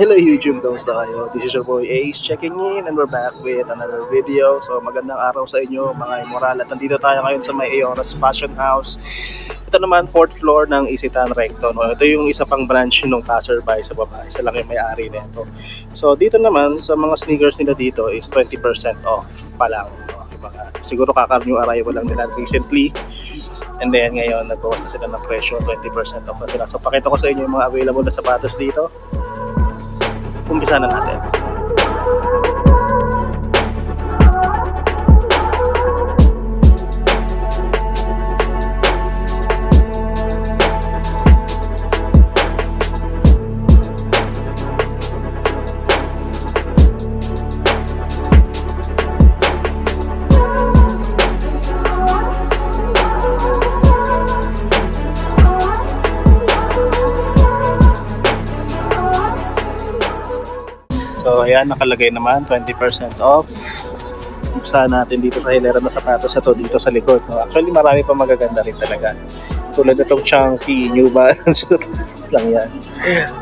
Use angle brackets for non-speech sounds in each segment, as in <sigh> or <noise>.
Hello YouTube, kamusta kayo? This is your boy Ace checking in and we're back with another video. So magandang araw sa inyo mga Imoral at nandito tayo ngayon sa may Aoras Fashion House. Ito naman fourth floor ng Isitan Recto. No? Ito yung isa pang branch ng passerby sa baba. Isa lang yung may-ari nito. So dito naman sa mga sneakers nila dito is 20% off pa lang. No? Siguro kaka-new arrival lang nila recently. And then ngayon nagbawas na sila ng presyo, 20% off na sila. So pakita ko sa inyo yung mga available na sapatos dito umpisa na natin. Ayan, nakalagay naman 20% off. Umpisa natin dito sa hilera na sapatos na to dito sa likod. No? Actually marami pa magaganda rin talaga. Tulad nitong chunky New Balance <laughs> lang yan.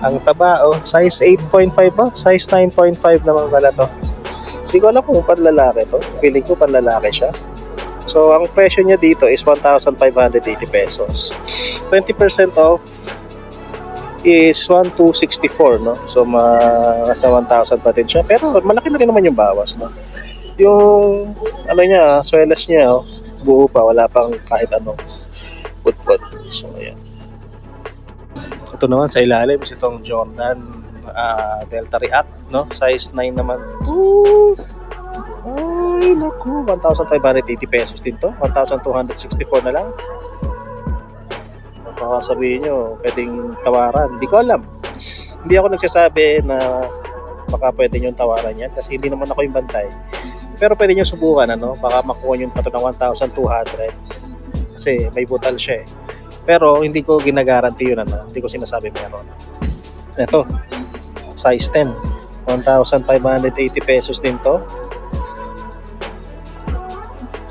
Ang taba, oh, size 8.5 ba? Size 9.5 naman pala to. Hindi ko alam kung panlalaki to. Feeling ko panlalaki siya. So, ang presyo niya dito is 1,580 pesos. 20% off is 1,264, no? So, ma nasa 1,000 pa din siya. Pero malaki na rin naman yung bawas, no? Yung, ano niya, swelas niya, oh, buo pa, wala pang kahit anong put-put. So, ayan. Ito naman sa ilalim is itong Jordan ah, Delta React, no? Size 9 naman. Ooh! Ay, naku. 1,580 pesos din to. 1,264 na lang. Baka sabihin nyo, pwedeng tawaran. Hindi ko alam. Hindi ako nagsasabi na baka pwede nyo tawaran yan kasi hindi naman ako yung bantay. Pero pwede nyo subukan, ano? Baka makuha nyo pa ito ng 1,200. Kasi may butal siya eh. Pero hindi ko ginagaranti yun, ano? Hindi ko sinasabi meron. Ito, size 10. 1,580 pesos din to.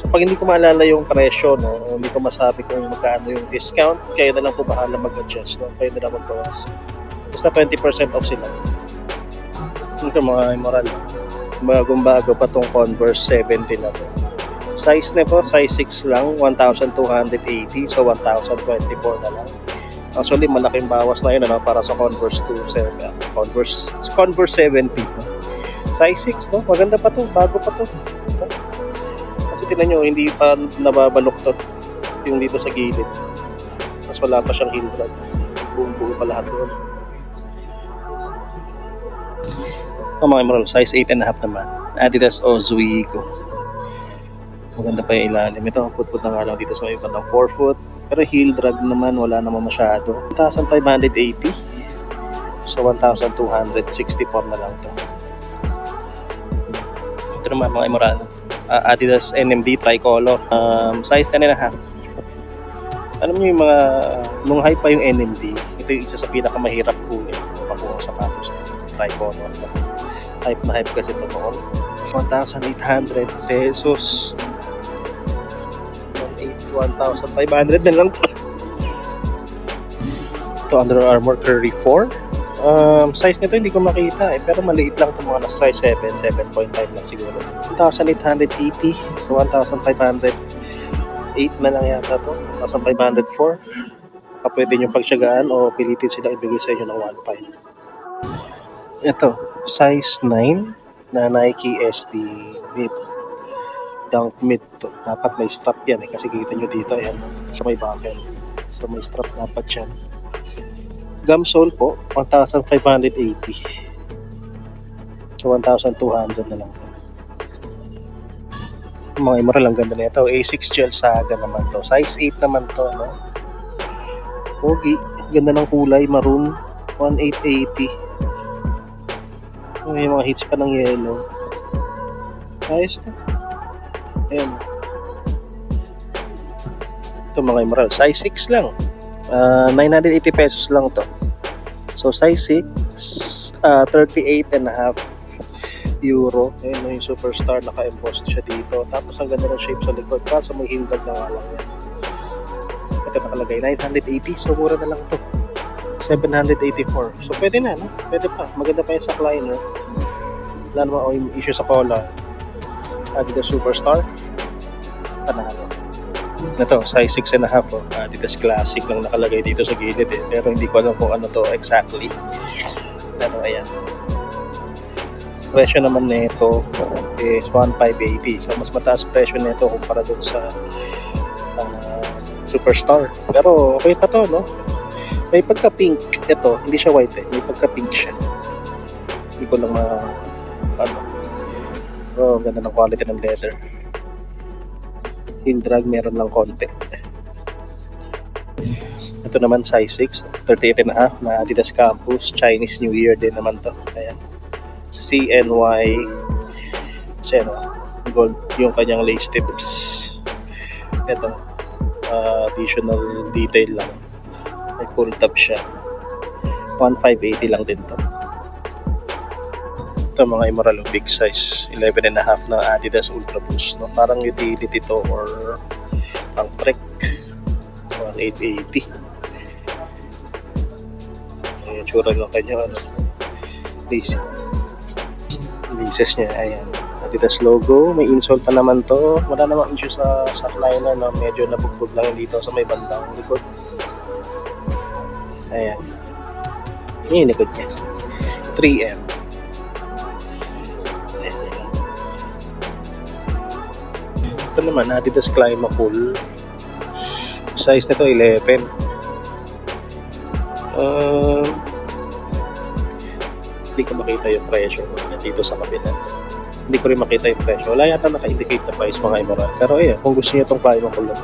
Pag hindi ko maalala yung presyo, no, hindi ko masabi kung magkano yung discount, kayo na lang po bahala mag-adjust, no? kayo na lang magbawas. Basta 20% off sila. Ito mga immoral. Bagong bago pa tong Converse 70 na to. Size na po, size 6 lang, 1,280, so 1,024 na lang. Actually, malaking bawas na yun ano, para sa Converse 2, se- Converse, Converse 70. no? Size 6, no? Maganda pa to, bago pa to. Tinan nyo, hindi pa nababaluktot yung dito sa gilid. Mas wala pa siyang heel drag. Buong buo pa lahat doon. Ang mga emerald, size 8.5 naman. Adidas Ozweego. Maganda pa yung ilalim. Ito, put-put na nga lang dito sa may bandang 4 foot. Pero heel drag naman, wala naman masyado. 1,580. So, 1,264 na lang to. Ito naman mga emerald. Ah, Adidas NMD Tricolor. Um, size 10.5. Alam niyo yung mga, nung hype pa yung NMD, ito yung isa sa pinakamahirap kunin. Pakuha sapatos na Tricolor. Hype na hype kasi ito noon. 1,800 pesos. 1,500 na lang to. Ito Under Armour Curry 4. Um, size nito hindi ko makita eh, pero maliit lang ito mga size 7, 7.5 lang siguro. 1,880, so 1,508 na lang yata to. 1,504. Baka pwede nyo pagsyagaan o pilitin sila ibigay sa inyo ng 1,500. Ito, size 9 na Nike SB Mid. Dunk Mid to. Dapat may strap yan eh, kasi kita nyo dito, ayan, sa may buckle. So may strap dapat yan. Gum sole po, 1,580. So 1,200 na lang to. Yung Mga emerald ang ganda na ito. A6 gel saga naman to. Size 8 naman to, no? Pogi. Ganda ng kulay, maroon. 1,880. May mga hits pa ng yellow. Ayos to. Ayan. Ito mga emerald. Size 6 lang. Ah, 980 pesos lang to. So size 6, uh, 38 and a half euro. Ayun yung superstar, naka-embossed siya dito. Tapos ang ganda ng shape sa likod. Kaso may heel guard na nga lang yan. Ito nakalagay, 980. So mura na lang to. 784. So, pwede na, no? Pwede pa. Maganda pa yung sa liner. Wala naman ako yung issue sa collar. Adidas Superstar. Panalo. Ito, size 6 and a half. Oh. Adidas Classic lang nakalagay dito sa gilid eh. Pero hindi ko alam kung ano to exactly. Pero ayan. Presyo naman nito is 1,580. So, mas mataas presyo nito kumpara dun sa ah, Superstar. Pero okay pa to, no? May pagka-pink. Ito, hindi siya white eh. May pagka-pink siya. Hindi ko lang ma... Ano. Oh, ganda ng quality ng leather. Heel drag meron lang konti. Ito naman size 6, 38 and a half na Adidas Campus. Chinese New Year din naman to. Ayan. CNY kasi ano, gold yung kanyang lace tips. Ito, ah, additional detail lang. May pull tab siya. 1,580 lang din to. Ito mga Immoral big size. 11 and a half na Adidas Ultra Boost. No? Parang utility to or pang trek. 1,880. Ang tsura ng kanya ano. Lace. Laces niya. Ayan. Adidas logo. May insole pa naman to. Wala namang issue sa sa liner na medyo nabugbog lang dito sa may bandang likod. Ayan. Yun yung likod niya. 3M. Ito naman, Adidas Climacool. Size nito 11. Um, hindi ko makita yung presyo dito sa kabila. Hindi ko rin makita yung presyo. Wala yata naka-indicate na price mga Imoral. Pero ayan, kung gusto niyo itong Climacool lang.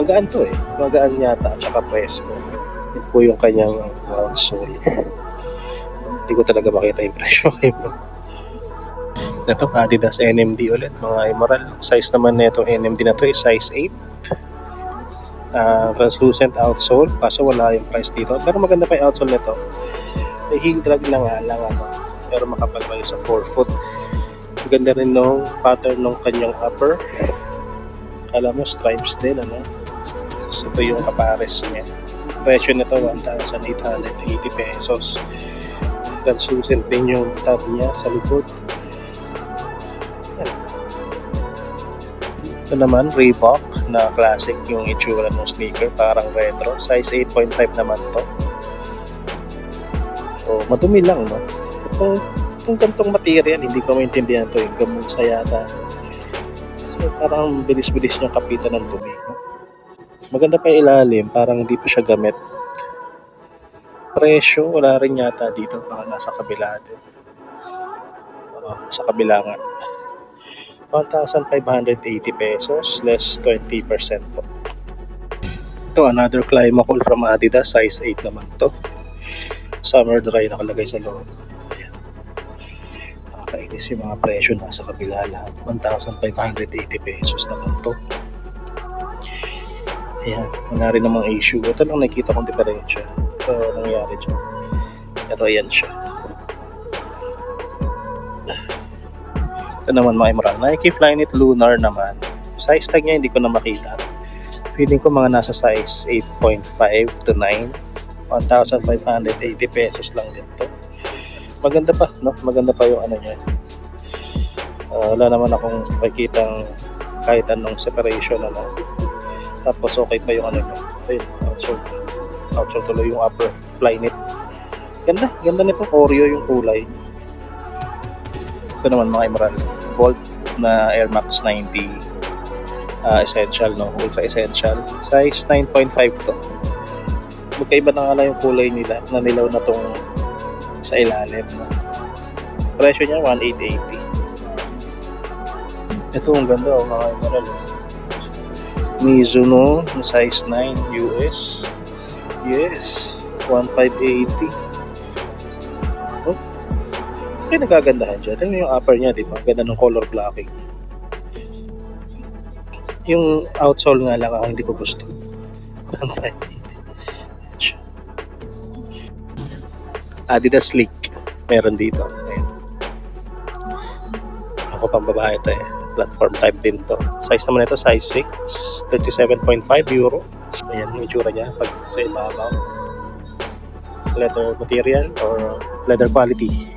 Magaan to eh. Magaan yata at saka presko. Yun po yung kanyang round sole. Hindi ko talaga makita yung presyo kay mo. Ito, Adidas NMD ulit, mga Immoral. Size naman nito NMD na to is size 8. Ah, translucent outsole, kaso wala yung price dito. Pero maganda pa yung outsole nito. May heel drag na nga lang ano. Pero makapal pa sa 4 foot. Maganda rin nung pattern ng kanyang upper. Alam mo, stripes din, ano. So, ito yung kapares niya. Presyo nito 1,880 pesos. Translucent din yung tab niya sa likod. Ito naman, Reebok na classic yung itsura ng sneaker, parang retro. Size 8.5 naman to. So, madumi lang, no? Itong, itong gantong material, hindi ko maintindihan to. Yung gamusa yata. So, parang bilis-bilis niyang kapitan ng dumi, no? Maganda pa ilalim, parang hindi pa siya gamit. Presyo, wala rin yata dito, baka nasa kabila din. Oo, sa kabila nga. 1,580 pesos, less 20% po. Ito, another Climacool from Adidas, size 8 naman to. Summer dry nakalagay sa loob. Ayan. Nakakainis yung mga presyo nasa kabila lahat. 1,580 pesos naman to. Ayan, wala rin namang issue. Ito lang nakikita kong diferensya. Ito nangyari dyan. Pero ayan siya. Ito naman mga Imran. Nike Flyknit Lunar naman. Size tag niya hindi ko na makita. Feeling ko mga nasa size 8.5 to 9. 1,580 pesos lang din to. Maganda pa, no? Maganda pa yung ano niya. Ah, wala naman akong nakikitang kahit anong separation ano. Tapos okay pa yung ano niya. Ayun, outsole. Outsole tuloy yung upper Flyknit. Ganda, ganda nito. Oreo yung kulay. Ito naman mga Emerald. Volt na Air Max 90 ah, Essential, no? Ultra Essential. Size 9.5 to. Magkaiba na nga yung kulay nila na nilaw na tong sa ilalim. No? Presyo niya 1,880. Ito ang ganda oh, mga Emerald. Mizuno size 9 US. Yes, 1,580. Oh, kaya nagagandahan siya. Tingnan yung upper niya, di ba? Ganda ng color blocking. Yung outsole nga lang ako hindi ko gusto. 1,580. <laughs> Siya. Adidas Slick. Meron dito. Ayan. Ako pang babae ito eh. Platform type din to. Size naman ito, size 6. 37.5 euro. Ayan yung itsura niya pag sa ibabaw. Leather material or leather quality.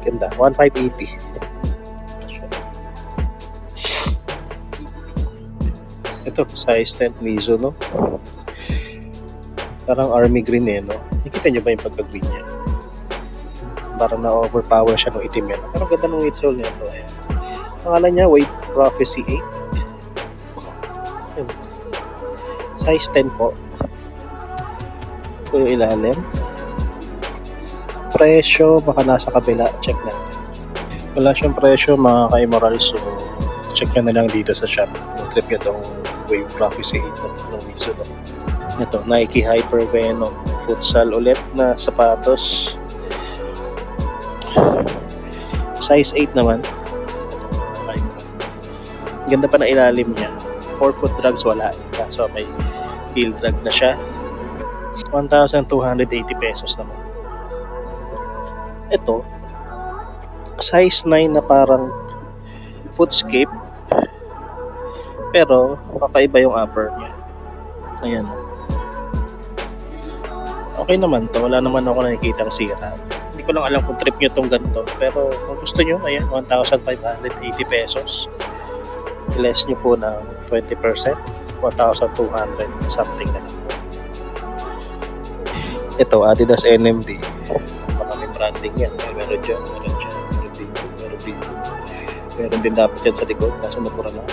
Ganda. 1,580. Ito, size 10 Mizuno. Parang army green eh, no? Nakita niyo ba yung pagka-green niya? Parang na-overpower siya ng itim yan. Pero ganda ng insole niya ito. Ayan. Pangalan niya, Weight Prophecy 8. Ayan. Size 10 po. Ito yung ilalim. Presyo, baka nasa kabila. Check natin. Wala siyang presyo mga ka-immoral. So, check nyo na lang dito sa shop. Trip nyo itong Wave Prophecy 8 ng Mizuno. Ito, Nike Hyper Venom. Futsal ulit na sapatos. Size 8 naman. Ganda pa na ilalim niya. 4 foot drugs wala. Kaso may heel drag na siya. 1,280 pesos naman. Ito, size 9 na parang footscape. Pero, kakaiba yung upper niya. Ayan. Okay naman to. Wala naman ako nakikitang sira. Hindi ko lang alam kung trip nyo tong ganito. Pero kung gusto nyo, ayan, 1,580 pesos. Less nyo po ng 20%. 1,200 something na lang. Ito, Adidas NMD. Branding yan. Meron dyan, meron dyan, meron dito, meron dito. Meron din dapat dyan sa likod. Kaso napura na.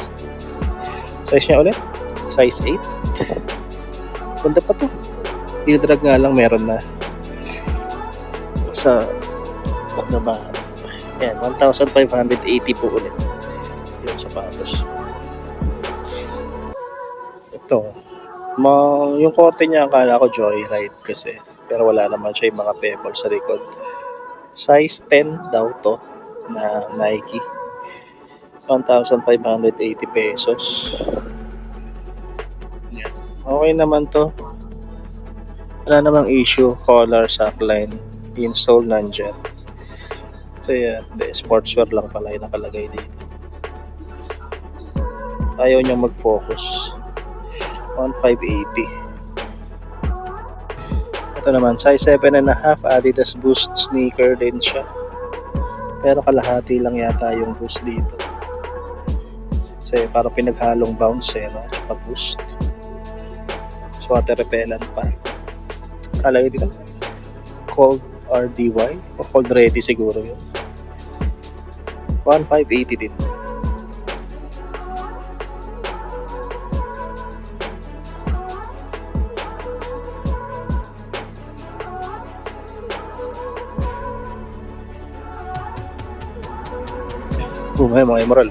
Size niya ulit? Size 8. <laughs> Ganda pa to. Heel drag nga lang meron na. Sa ano ba? Yan, 1,580 po ulit. Yung sapatos. Ito. Ma, yung kote niya akala ko joyride kasi. Pero wala naman siya yung mga pebbles sa likod. Size 10 daw to na Nike. 1,580 pesos. Yan. Okay naman to. Wala namang issue. Collar, sackline, insole nandyan. Ito yan. Hindi, sportswear lang pala yung nakalagay dito. Ayaw niya mag-focus. 1,580. Ito naman, size 7 and a half Adidas Boost sneaker din siya. Pero kalahati lang yata yung boost dito. Kasi parang pinaghalong bounce eh, no? Tsaka boost. So, water repellent pa. Kalagay dito. Cold RDY. O cold ready siguro yun. 1,580 din. Oh, may mga emerald.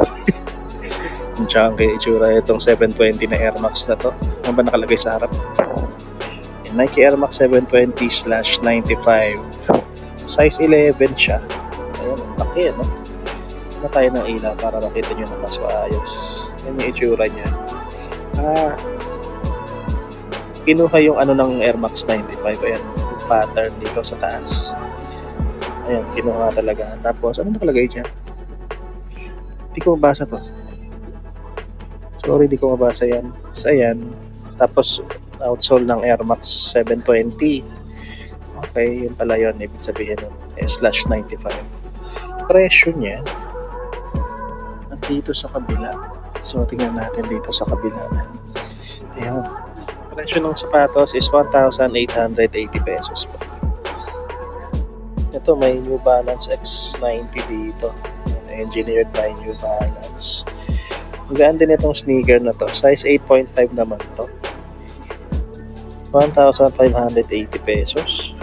Oh. <laughs> Ang chunky itsura itong 720 na Air Max na to. Ano ba nakalagay sa harap? Nike Air Max 720 slash 95. Size 11 siya. Ayan, laki no? Na tayo ng ilaw para makita nyo na mas maayos. Yan yung itsura niya. Ah, kinuha yung ano ng Air Max 95. Ayan, pattern dito sa taas. Ayan, kinuha talaga. Tapos, ano nakalagay dyan? Hindi ko mabasa to. Sorry, di ko mabasa yan. So, ayan. Tapos, outsole ng Air Max 720. Okay, yun pala yun. Ibig sabihin nun, eh, slash 95. Presyo niya, dito sa kabila. So, tingnan natin dito sa kabila. Ayan. Presyo ng sapatos is 1,880 pesos po. Ito, may New Balance X90 dito engineered by New Balance. Ang gaan din itong sneaker na to. Size 8.5 naman to. 1,580 pesos.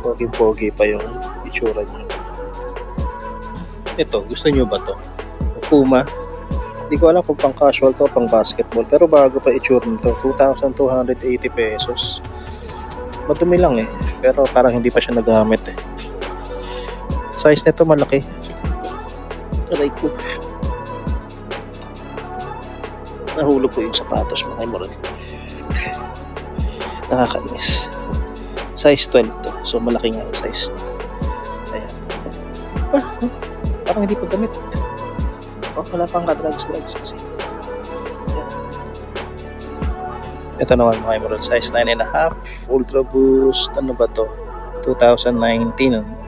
Pogi-pogi pa yung itsura niya. Ito, gusto niyo ba to? Puma. Hindi ko alam kung pang casual to, pang basketball. Pero bago pa itsura nito, 2,280 pesos. Madumi lang eh. Pero parang hindi pa siya nagamit eh. Size nito malaki. Aray ko. Nahulog ko yung sapatos mga moron. <laughs> Nakakainis. Size 12 to. So malaki nga yung size. Ayan. Ah, parang hindi pa gamit. Oh, wala pang ka-drugs drugs kasi. Ito naman mga emerald size 9.5 Ultra Boost. Ano ba to? 2019.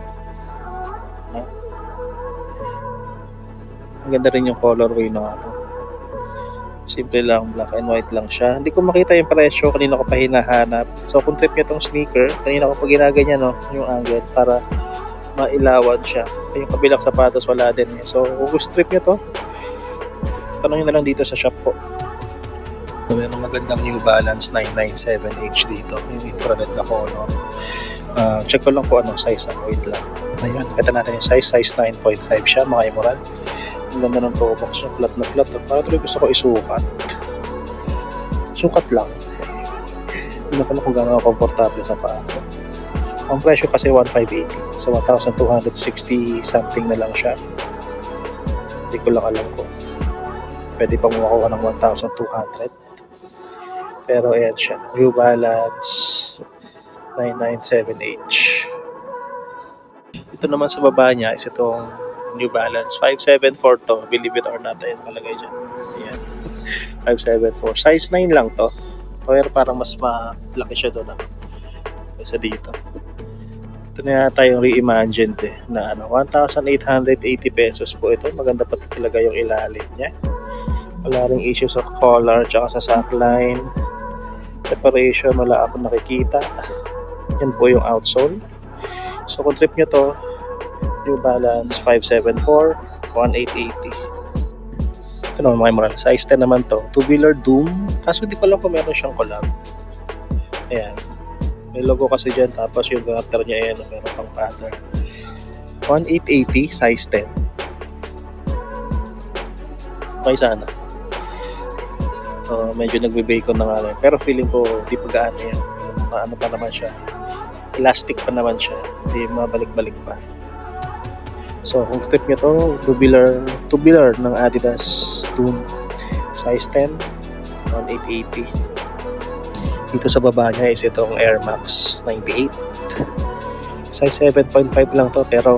Ang ganda rin yung colorway na ito. Simple lang, black and white lang siya. Hindi ko makita yung presyo, kanina ko pa hinahanap. So kung trip nyo tong sneaker, kanina ko pa ginaganyan no, yung angle para mailawan siya. Yung kabilang sapatos wala din. eh. So kung gusto trip nyo to, tanong nyo na lang dito sa shop po. So, Merong magandang New Balance 997H dito. Yung infrared na color. Ah, check ko lang po anong size. Ah. Wait lang. Ayun, kita natin yung size. Size 9.5 siya, mga emerald. Ang ganda ng toe box niya. Flat na flat. Para tuloy gusto ko isukat. Sukat lang. Hindi na kung gano'n komportable sa paa ko. Ang presyo kasi 1,580. So, 1,260 something na lang siya. Hindi ko lang alam kung pwede pa makuha ng 1,200. Pero ayan siya. New Balance 997H. Ito naman sa baba niya is itong New Balance 574 to. Believe it or not, ayun nakalagay dyan. Ayan. 574. Size 9 lang to. Pero parang mas malaki siya doon. Ano, kaysa dito. Ito na yata yung reimagined eh, na ano, 1,880 pesos po ito. Maganda pa talaga yung ilalim niya. Wala ring issue sa collar tsaka sa sackline. Separation, wala ako nakikita. Yan po yung outsole. So kung trip nyo to, New Balance 574, 1880. Ito naman mga moral. Size 10 naman to. Two-wheeler Doom. Kaso di ko alam kung meron siyang collab. Ayan. May logo kasi dyan. Tapos yung garter niya ayan. Meron pang pattern. 1880, size 10. Okay sana. So, medyo nagbe-bacon na nga lang. Pero feeling ko, di pa gaano yan. Ano pa naman siya. Elastic pa naman siya. Hindi mabalik-balik pa. So, kung trip nyo to, tubular, tubular ng Adidas Doom. Size 10, 1880. Dito sa baba niya is itong Air Max 98. Size 7.5 lang to, pero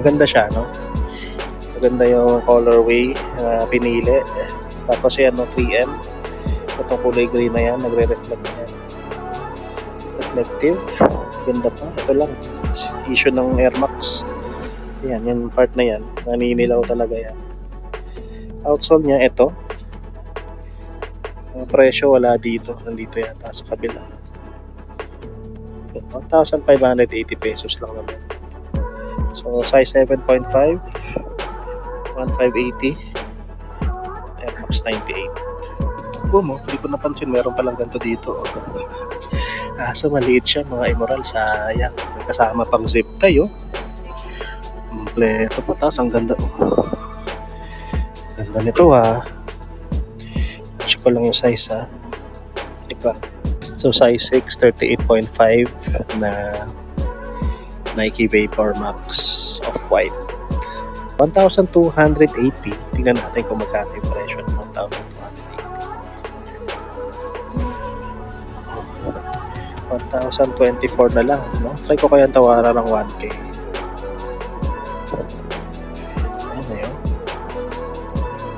maganda siya, no? Maganda yung colorway na pinili. Tapos yan, no, 3M. Itong kulay green na yan, nagre-reflect na yan. Reflective. Ganda pa. Ito lang. Issue ng Air Max. Yan, yung part na yan. Naninilaw talaga yan. Outsole niya, ito. Ang presyo wala dito. Nandito yata sa kabila. 1,580 pesos lang naman. So, size 7.5. 1,580. Air Max 98. Boom, oh. Hindi ko napansin. Meron palang ganito dito. Oh. Kaso maliit siya mga immoral. Sayang. May kasama pang zip tie, oh. Kompleto pa. Tapos ang ganda, oh. Ganda nito, ha. Check ko lang yung size, ha. Diba? So, size 6, 38.5 na Nike Vapor Max Off-White. 1,280. Tingnan natin kung magkano yung presyo ng 1,280. 1,024 na lang, no? Try ko kaya tawaran ng 1K.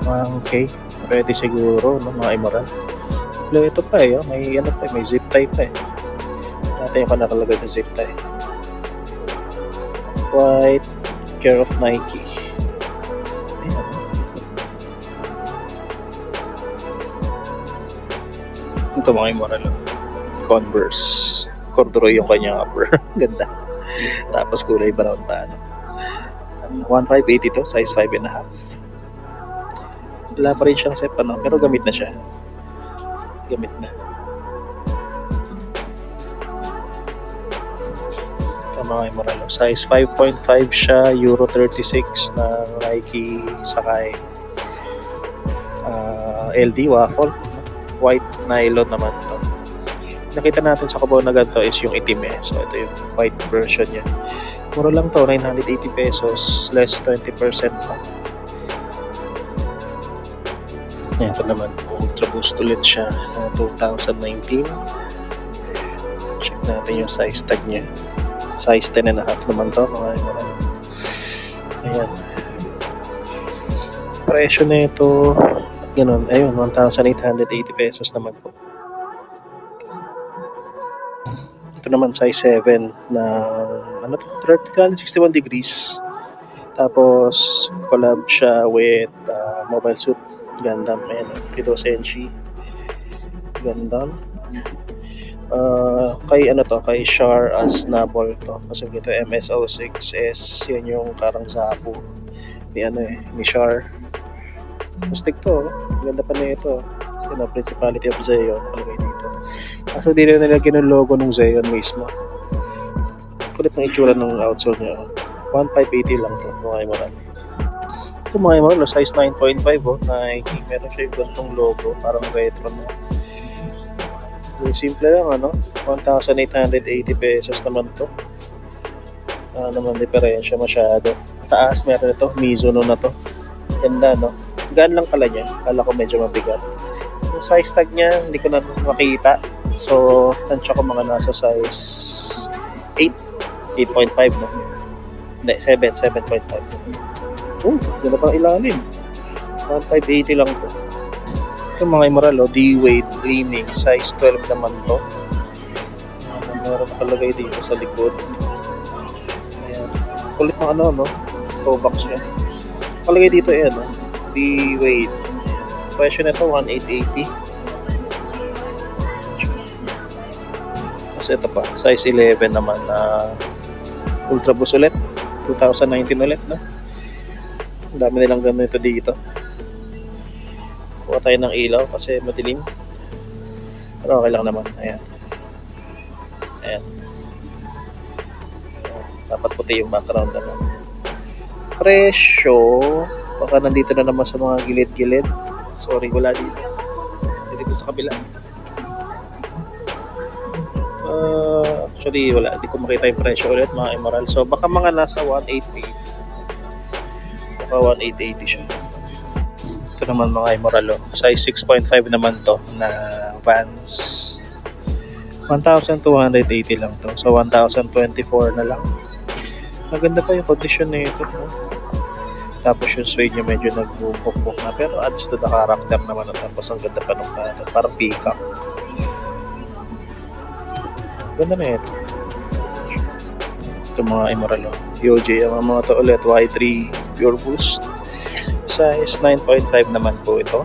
1K. Pwede siguro, no? Mga emerald. Pero ito pa eh, oh. may ano pa, eh, may zip tie pa eh. Natin yung nakalagay sa zip tie. White, care of Nike. Ayan. Ito mga immoral. oh. Converse. Corduroy yung kanyang upper. <laughs> Ganda. Tapos kulay brown pa. Ano. 1,580 to, size 5 and a half. Wala pa rin siyang set ano, pero gamit na siya. Gamit na. Ito mga immoral. oh. Size 5.5 siya, Euro 36 na Nike Sakai ah, LD waffle. White nylon naman to. Nakita natin sa kabaw na ganito is yung itim eh. So ito yung white version niya. Mura lang to, 980 pesos, less 20% pa. Ito naman, Ultra Boost ulit siya na 2019. Check natin yung size tag niya. Size 10 and a half naman to. Mga mga Ayan. Presyo na ito, ganun, ayun, 1,880 pesos naman po. Ito naman size 7 na ano to, 30 61 degrees. Tapos collab siya with uh, Mobile Suit Gundam. Ayan, Pito Senshi Gundam. Uh, kay ano to, kay Char Aznavour to. Kasi dito MSO6S, yan yung karang Zapu. Ni ano eh, ni Char. Mastig to, oh. ganda pa na ito. Yun ang Principality of Zeon, nakalagay dito. Kaso di rin nilagyan ng logo ng Zeon mismo. Kulit ng itsura ng outsole niya. oh. 1,580 lang to, mga Emerald. Ito mga oh, size 9.5 oh, Nike. Meron siya yung gantong logo, parang retro na. Yung simple lang ano, 1,880 pesos naman to. Ah, naman diferensya masyado. Taas meron ito, Mizuno na to. Ganda no. Gaan lang pala niya. Kala ko medyo mabigat. Yung size tag niya, hindi ko na makita. So, tansya ko mga nasa size 8. 8.5 no. Hindi, 7. 7.5. Oh, ganda pang ilalim. 1,580 lang to. Ito mga Emerald, oh, D-Wade leaning. Size 12 naman to. Ano, meron nakalagay dito sa likod. Ayan. Kulit ng ano, no? Toe box niya. Nakalagay dito, ayan, no? D-Wade. Presyo nito, 1,880. Tapos ito pa, size 11 naman na Ultra Boost ulit. 2019 ulit, no? Dami nilang ganito dito. Kuha tayo ng ilaw kasi madilim. Pero okay lang naman. Ayan. Ayan. Dapat puti yung background. Ano. Presyo. Baka nandito na naman sa mga gilid-gilid. Sorry, wala dito. Dito sa kabila. Uh, actually, wala. Hindi ko makita yung presyo ulit, mga emerald. So, baka mga nasa 188. Baka 1,880 siya. Ito naman mga emerald. Oh. Size 6.5 naman to na Vans. 1,280 lang to. So, 1,024 na lang. Maganda pa yung condition na ito. No? Tapos yung suede niya medyo nagbubukbuk na. Pero adds to the character naman. Tapos ang ganda pa nung pattern. Parang peacock. Ganda na ito. Ito mga emerald. UJ ang mga to ulit. Y3 Pure Boost. Size 9.5 naman po ito.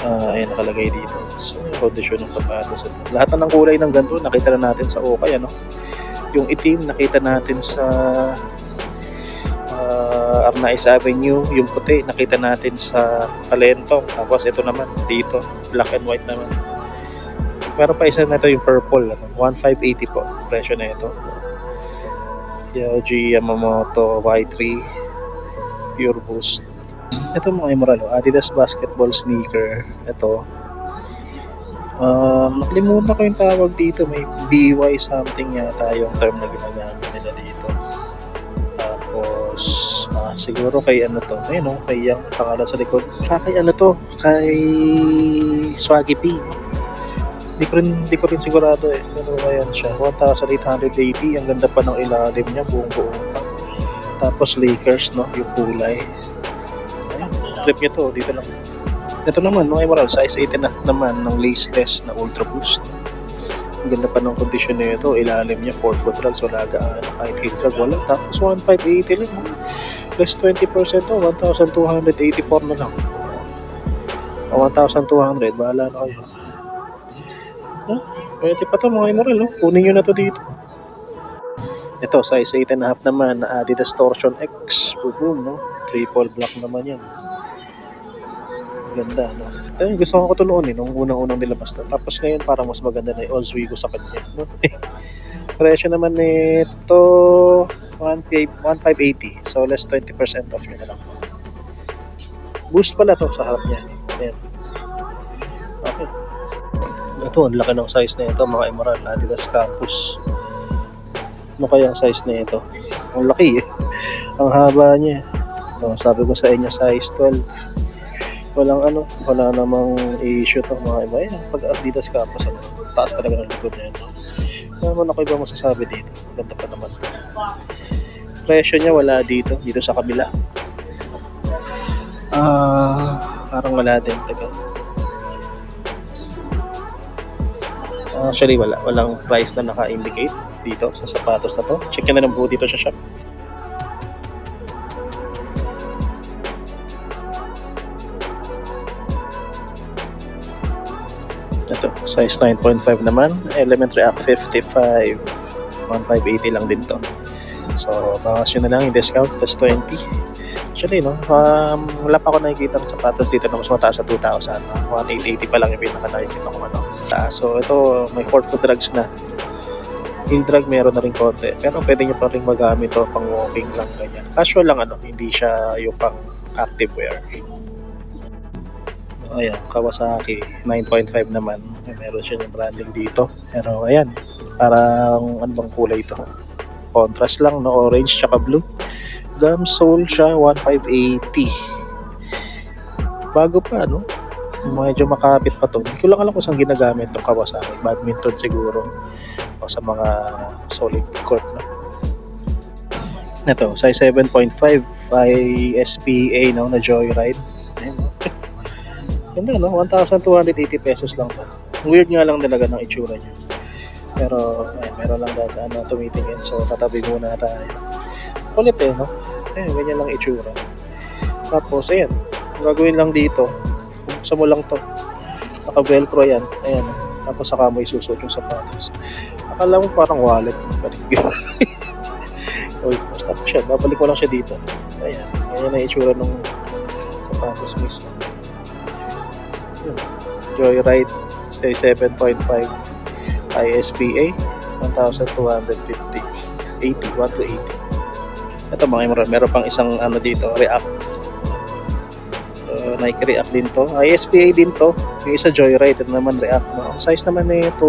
Ah, ayan nakalagay dito. So, condition ng sapatos. Lahat ng kulay ng ganito, nakita na natin sa Okay, ano? Yung itim, nakita natin sa uh, Arnaiz Avenue. Yung puti, nakita natin sa Talentong. Tapos ito naman, dito, black and white naman. Pero pa isa na ito yung purple. Ano? 1,580 po. Presyo na ito. Yoji Yamamoto Y3 Pure Boost. Ito mga emerald, oh, Adidas basketball sneaker. Ito. Um, nakalimutan ko yung tawag dito. May BY something yata yung term na ginagamit nila dito. Tapos, ah, siguro kay ano to. Ayun oh, kay yung pangalan sa likod. Ah, kay ano to. Kay Swaggy P. Hindi ko rin, hindi ko rin sigurado eh. Ba yan siya? 1,880. Ang ganda pa ng ilalim niya. Buong buong pa. Tapos Lakers, no? Yung kulay. Ayun, trip niya to. Dito lang. Ito naman, mga emerald, size 18 na naman ng laceless na Ultra Boost. Ang ganda pa ng condition na ito. Ilalim niya, 4 foot run. So, lagaan. Kahit heel drag, wala. Tapos, 1,580 lang. Plus 20% to, 1,284 na lang. O, 1,200. Bahala na kayo. Huh? Pwede pa to mga emerald. Oh. Kunin nyo na to dito. Ito, size 8.5 naman na Adidas Torsion X. Boom, no? Triple black naman yan. Ganda, no? Ito yung gusto ko to noon eh, nung unang-unang nilabas na. Tapos ngayon parang mas maganda na yung ko sa kanya. No? <laughs> Presyo naman nito 1,580. So less 20% off nyo na lang. Boost pala to sa harap niya. Ayan. Ito, ang laki ng size na ito mga Emerald Adidas Campus. Ano kaya ang size na ito? Ang laki eh. <laughs> Ang haba niya. No, sabi ko sa inyo size 12 walang ano, wala namang issue to mga iba. Yan, pag Adidas Campus, ano, taas talaga ng likod na yan. Ano naman ako iba masasabi dito? Ganda pa naman. Presyo niya wala dito, dito sa kabila. Ah, parang wala din. Teka. Actually, wala. Walang price na naka-indicate dito sa sapatos na to. Check na lang po dito sa shop. Ito, size 9.5 naman. Element React 55. 1580 lang din to. So, bawas nyo na lang yung discount, plus 20. Actually, no, um, wala pa ako nakikita ng sapatos dito na mas mataas sa 2,000. Uh, 1,880 pa lang yung pinaka nakikita ko ano. Ah, so, ito, may 4 foot drugs na. Heel drag meron na rin konti. Pero pwede nyo pa rin magamit to pang walking lang ganyan. Casual lang ano, hindi siya yung pang active wear. Ayan, Kawasaki 9.5 naman. Meron siya yung branding dito. Pero ayan, parang ano bang kulay ito? Contrast lang, no? Orange tsaka blue. Gum sole siya, 1,580. Bago pa, no? Medyo makapit pa to. Hindi ko lang alam kung saan ginagamit itong Kawasaki. Badminton siguro. O sa mga solid court, no? Ito, size 7.5 by SPA, no? Na Joyride. Ayun, no? <laughs> Ganda, no? 1,280 pesos lang to. Weird nga lang talaga ng itsura niya. Pero, ayun, meron lang data, ano, tumitingin. So, tatabi muna tayo. Kulit eh, no? Ayun, ganyan lang itsura. Tapos, ayan, gagawin lang dito, buksan mo lang to. Naka-velcro yan. Ayan. Tapos saka mo isusot yung sapatos. Akala mo parang wallet. Uy, <laughs> basta pa siya. Babalik ko lang siya dito. Ayan. Ayan ang itsura ng sapatos mismo. Joyride say 7.5 ISPA 1,250 80 1 to 80 ito mga meron, meron pang isang ano dito React Nike React din to ISPA din to yung isa Joyride ito naman React no? Ang size naman nito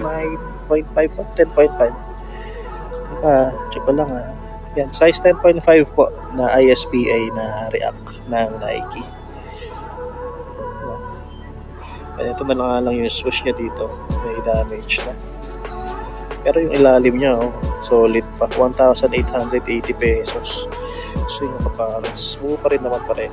9.5 po 10.5 ah check ko lang ah yan size 10.5 po na ISPA na React ng Nike Kaya ito na lang, lang yung swoosh niya dito. May damage na. Pero yung ilalim niya, oh, solid pa. 1,880 pesos. So yung kaparas. Buo pa rin naman pa rin.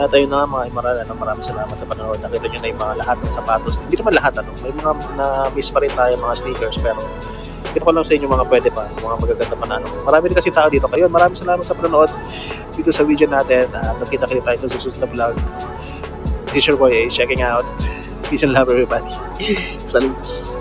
At ayun na nga mga Imarada, no, maraming salamat sa panonood. Nakita nyo na yung mga lahat ng sapatos. Hindi naman lahat, ano. May mga na-miss pa rin tayo mga sneakers, pero ito ko lang sa inyo mga pwede pa, mga magaganda pa na ano. Marami rin kasi tao dito. Kayo, maraming salamat sa panonood dito sa video natin. Uh, Nagkita-kita tayo sa susunod na vlog. Is your boy Ace checking out. Peace and love everybody. <laughs> Salutes.